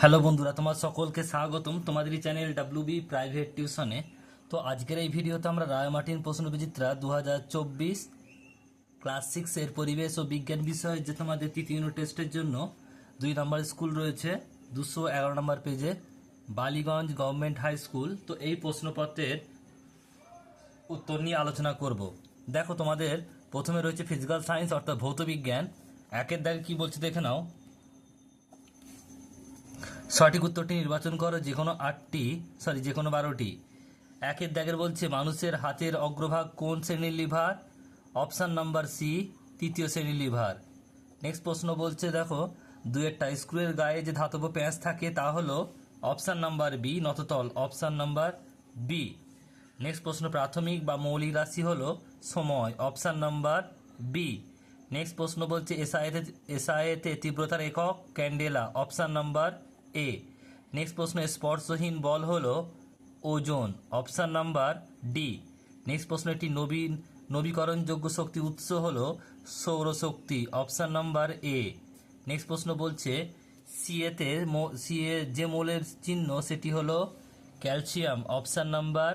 Hello বন্ধুরা, তোমার সকলকে স্বাগতম তোমাদের এই চ্যানেল ডাব্লিউ বি প্রাইভেট টিউশনে তো আজকের এই ভিডিওতে আমরা রায়মার্টিন প্রশ্ন বিচিত্রা দু হাজার চব্বিশ ক্লাস সিক্সের পরিবেশ ও বিজ্ঞান বিষয়ে যে তোমাদের তৃতীয় ইউনিট টেস্টের জন্য দুই নম্বর স্কুল রয়েছে, দুশো এগারো নম্বর পেজে বালিগঞ্জ গভর্নমেন্ট হাই স্কুল তো এই প্রশ্নপত্রের উত্তর নিয়ে আলোচনা করব। দেখো তোমাদের, প্রথমে রয়েছে ফিজিক্যাল সায়েন্স অর্থাৎ ভৌত বিজ্ঞান। একের দাগে কি বলছে দেখে নাও। সঠিক উত্তরটি নির্বাচন করো, যে কোনো আটটি সরি যে কোনো বারোটি। একের দাগের বলছে, মানুষের হাতের অগ্রভাগ কোন শ্রেণির লিভার? অপশান নাম্বার সি, তৃতীয় শ্রেণির লিভার। নেক্সট প্রশ্ন বলছে, দেখো দুয়েরটা স্ক্রুয়ের গায়ে যে ধাতব প্যাঁচ থাকে, তা হলো অপশান নাম্বার বি, নততল, অপশান নাম্বার বি। নেক্সট প্রশ্ন, প্রাথমিক বা মৌলিক রাশি হলো সময়, অপশান নাম্বার বি। নেক্সট প্রশ্ন বলছে, এসআইতে এসআইতে তীব্রতার একক, candela, option number A next প্রশ্ন, স্পর্শহীন বল হলো ওজন অপশান নাম্বার ডি নেক্সট প্রশ্ন একটি নবীন, নবীকরণযোগ্য শক্তি উৎস হলো সৌরশক্তি অপশান নাম্বার এ নেক্সট প্রশ্ন বলছে সিএতে সিএ যে মৌলের চিহ্ন সেটি হলো calcium option number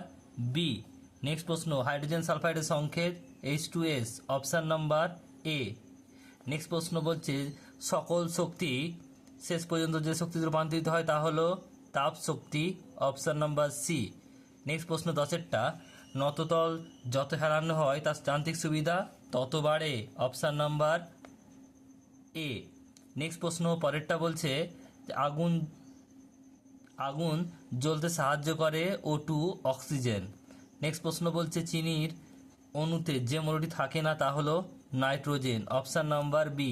B next প্রশ্ন, হাইড্রোজেন সালফাইডের সংকেত H two S option number A next প্রশ্ন বলছে, সকল শক্তি শেষ পর্যন্ত যে শক্তিতে রূপান্তরিত হয় তা হলো তাপ শক্তি অপশান নাম্বার সি নেক্সট প্রশ্ন দশেরটা, নততল যত হেলানো হয় তার যান্ত্রিক সুবিধা তত বাড়ে অপশান নাম্বার এ নেক্সট প্রশ্ন পরেরটা বলছে আগুন আগুন জ্বলতে সাহায্য করে ও টু অক্সিজেন নেক্সট প্রশ্ন বলছে চিনির অণুতে যে মৌলটি থাকে না তা হলো nitrogen option number B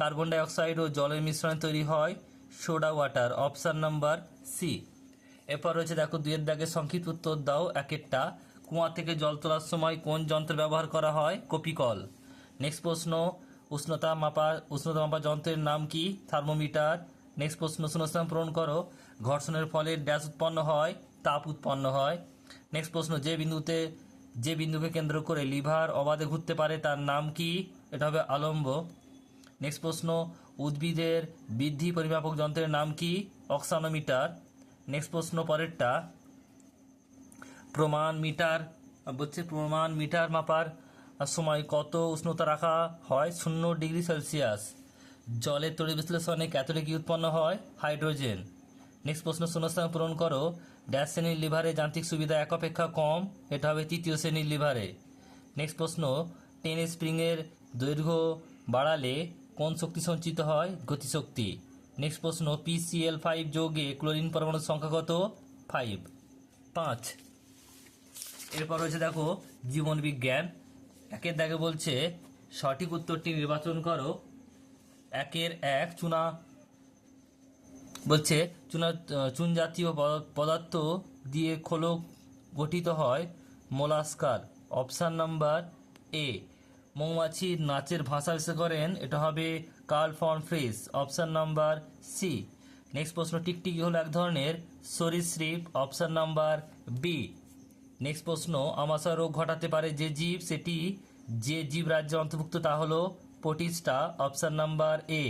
carbon dioxide ও জলের মিশ্রণে তৈরি হয় soda water, option number C এরপর রয়েছে দেখো দুয়ের দাগে সংক্ষিপ্ত উত্তর দাও, এক একটা। কুয়া থেকে জল তোলার সময় কোন যন্ত্র ব্যবহার করা হয়? কপিকল। নেক্সট প্রশ্ন, উষ্ণতা মাপা উষ্ণতা মাপা যন্ত্রের নাম কি? থার্মোমিটার। নেক্সট প্রশ্ন, শূন্যস্থান পূরণ করো। ঘর্ষণের ফলে ড্যাশ উৎপন্ন হয়, তাপ উৎপন্ন হয়। নেক্সট প্রশ্ন, যে বিন্দুতে, যে বিন্দুকে কেন্দ্র করে লিভার অবাধে ঘুরতে পারে তার নাম কি? এটা হবে আলম্ব। নেক্সট প্রশ্ন, উদ্ভিদের বৃদ্ধি পরিমাপক যন্ত্রের নাম কি? অক্সানোমিটার। নেক্সট প্রশ্ন পরেরটা, প্রমাণ মিটার বলছে প্রমাণ মিটার মাপার সময় কত উষ্ণতা রাখা হয়? শূন্য ডিগ্রি সেলসিয়াস। জলের তড়ি বিশ্লেষণে ক্যাথোডে কি উৎপন্ন হয়? হাইড্রোজেন। নেক্সট প্রশ্ন শূন্যস্থান পূরণ করো। ড্যাশ শ্রেণির লিভারে যান্ত্রিক সুবিধা এক অপেক্ষা কম, এটা হবে তৃতীয় শ্রেণির লিভারে। নেক্সট প্রশ্ন টেনিস স্প্রিংয়ের দৈর্ঘ্য বাড়ালে কোন শক্তি সঞ্চিত হয়? গতিশক্তি। নেক্সট প্রশ্ন পিসিএল ফাইভ যোগে ক্লোরিন পরমাণুর সংখ্যা কত? ফাইভ পাঁচ। এরপর হচ্ছে দেখো, জীবন বিজ্ঞান। একের দাগে বলছে, সঠিক উত্তরটি নির্বাচন করো। একের এক চুনা বলছে, চুনা, চুন জাতীয় পদার্থ দিয়ে খোলক গঠিত হয় মোলাস্কার। অপশান নাম্বার এ মৌমাছির নাচের ভাষা বিশেষ করেন, এটা হবে Karl von Frisch option number C next প্রশ্ন, টিকটিকি হলো এক ধরনের সরীসৃপ অপশান নাম্বার বি নেক্সট প্রশ্ন আমাশা রোগ ঘটাতে পারে যে জীব, সেটি যে জীব রাজ্যে অন্তর্ভুক্ত, তা হলো Protista, option number A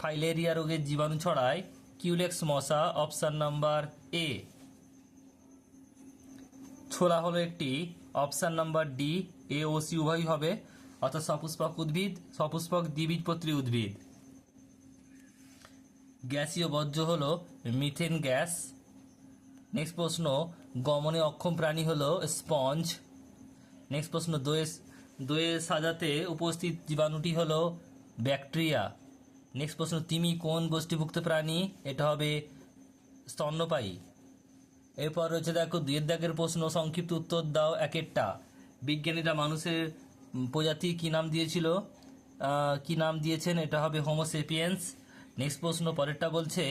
filaria রোগের জীবাণু ছড়ায়, কিউলেক্স মশা, অপশান নাম্বার এ ছোলা হলো একটি, অপশান নাম্বার ডি এ ও সি উভয়ই হবে। অর্থাৎ সপুষ্পক উদ্ভিদ, সপুষ্পক দ্বিবীজপত্রী উদ্ভিদ। গ্যাসীয় বর্জ্য হল মিথেন গ্যাস। নেক্সট প্রশ্ন, গমনে অক্ষম প্রাণী হল স্পঞ্জ। নেক্সট প্রশ্ন দইয়ে দইয়ে সাজাতে উপস্থিত জীবাণুটি হল ব্যাকটেরিয়া। নেক্সট প্রশ্ন, তিমি কোন গোষ্ঠীভুক্ত প্রাণী? এটা হবে স্তন্যপায়ী। এরপর রয়েছে দেখো, দুয়ের দাগের প্রশ্ন, সংক্ষিপ্ত উত্তর দাও এক একটা বিজ্ঞানীরা মানুষের প্রজাতি কি নাম দিয়েছিল? কি নাম দিয়েছেন? এটা হবে হোমোসেপিয়েন্স নেক্সট প্রশ্ন পরেরটা বলছে,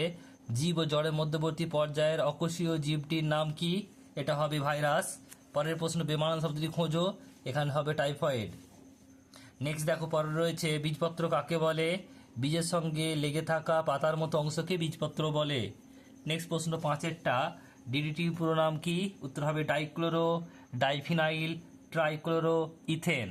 জীব ও জড়ের মধ্যবর্তী পর্যায়ের অকোষীয় জীবটির নাম কি? এটা হবে ভাইরাস। পরের প্রশ্ন, বেমানান শব্দটি খোঁজো। এখানে হবে টাইফয়েড। নেক্সট দেখো, পরে রয়েছে, বীজপত্র কাকে বলে? বীজের সঙ্গে লেগে থাকা পাতার মতো অংশকে বীজপত্র বলে। নেক্সট প্রশ্ন পাঁচেরটা ডিডিটির পুরো নাম কি? উত্তর হবে ডাইক্লোরো, ডাইফিনাইল, ট্রাইক্লোরো, ইথেন।